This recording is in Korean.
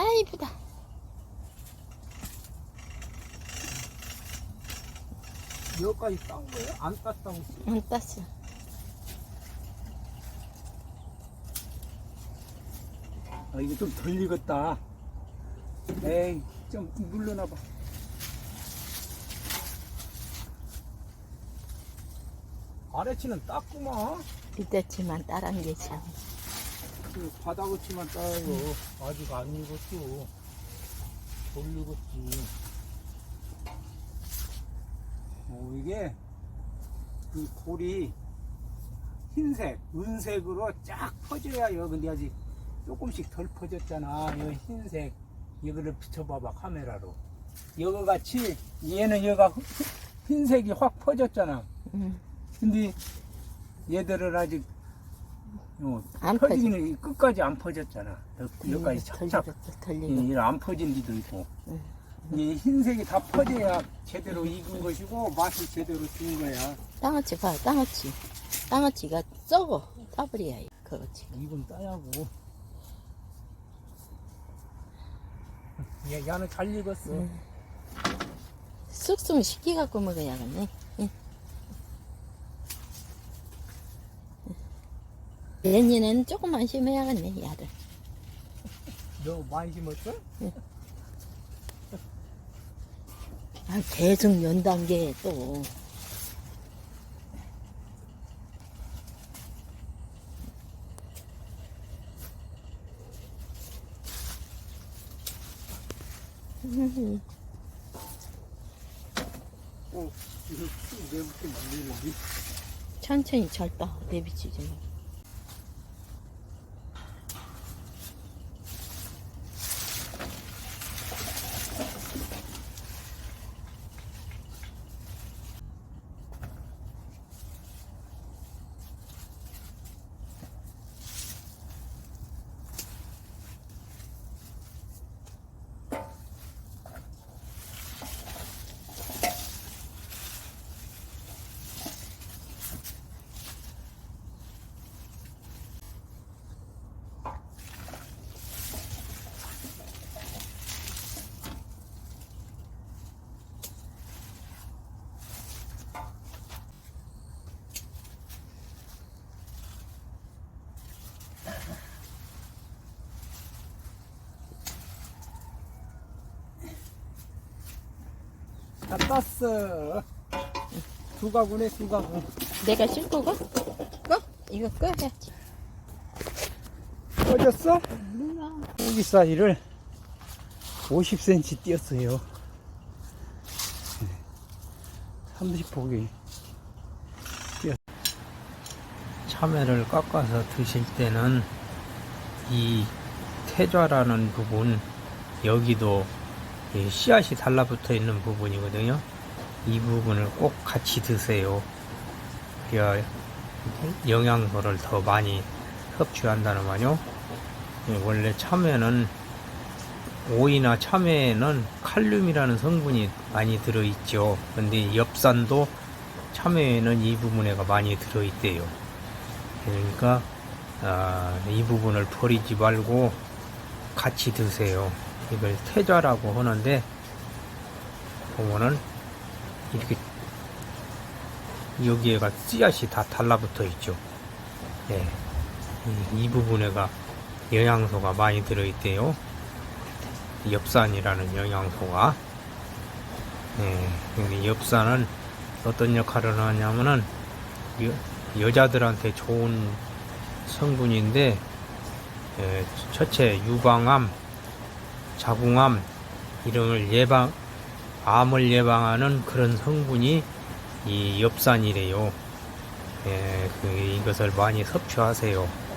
아 이쁘다. 여기까지 딴 거예요? 안 땄다고 안 땄어. 아 이거 좀 덜 익었다 에이 좀 눌러놔봐 아래치는 땄구만 믿었지만 따란 게 참. 그 바닥어치만 따요 아직 안 익었죠. 덜 익었지. 어 이게 그 골이 흰색 은색으로 쫙 퍼져야 요 근데 아직 조금씩 덜 퍼졌잖아. 이 흰색. 이거를 비춰봐봐 카메라로. 이거 같이 얘는 얘가 흑- 흰색이 확 퍼졌잖아. 응. 근데 얘들은 아직 어, 안 퍼지기는 끝까지 안 퍼졌잖아 여- 여기까지 덜 착착 덜 예. 이안 퍼진 데도 있고 응. 이 흰색이 다 퍼져야 제대로 익은 것이고 맛을 제대로 준 거야 땅어치 봐, 땅어치. 땅어치가 썩어. 따버려야 해, 그거치. 이건 따야고 얘, 야는 잘 익었어 응. 쑥쑥 식혀갖고 먹어야겠네. 응. 내년에는 조금만 심어야겠네, 야들. 너 많이 심었어? 아, 계속 연단 게 또. 음, 어 이거 내부터 말리는데 천천히 절다 내비치지 마. 다 땄어 두 가구네 두 가구 내가 씻고 가? 꺼? 이거 꺼야지. 꺼졌어? 몰라. 고기 사이를 50cm 띄었어요 30포기 참외를 깎아서 드실 때는 이 태좌라는 부분 여기도 이 씨앗이 달라붙어 있는 부분이거든요 이 부분을 꼭 같이 드세요 그래야 영양소를 더 많이 섭취한다는 말이요 예, 원래 참외는 오이나 참외에는 칼륨이라는 성분이 많이 들어있죠. 근데 엽산도 참외에는 이 부분에가 많이 들어있대요. 그러니까 아, 이 부분을 버리지 말고 같이 드세요. 이걸 태좌라고 하는데 보면은 이렇게 여기에가 씨앗이 다 달라붙어 있죠. 예. 이, 이 부분에가 영양소가 많이 들어있대요. 엽산이라는 영양소가. 예, 엽산은 어떤 역할을 하냐면은 여, 여자들한테 좋은 성분인데 예, 첫째 유방암, 자궁암 이름을 예방 암을 예방하는 그런 성분이 이 엽산이래요. 예, 그 이것을 많이 섭취하세요.